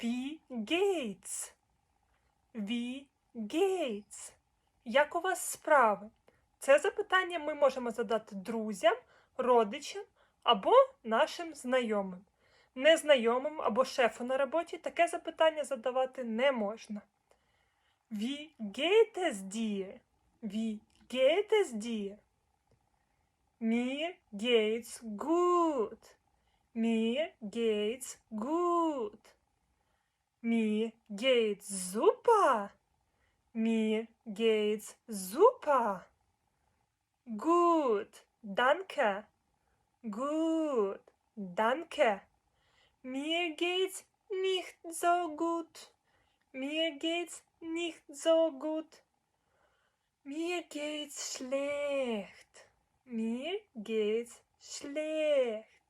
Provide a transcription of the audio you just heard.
Wie geht's? Wie geht's? Як у вас справи? Це запитання ми можемо задати друзям, родичам або нашим знайомим. Незнайомим або шефу на роботі таке запитання задавати не можна. Wie geht es dir? Wie geht es dir? Mir geht's gut. Mir geht's gut. Mir geht's super. Mir geht's super. Gut, danke. Gut, danke. Mir geht's nicht so gut. Mir geht's nicht so gut. Mir geht's schlecht. Mir geht's schlecht.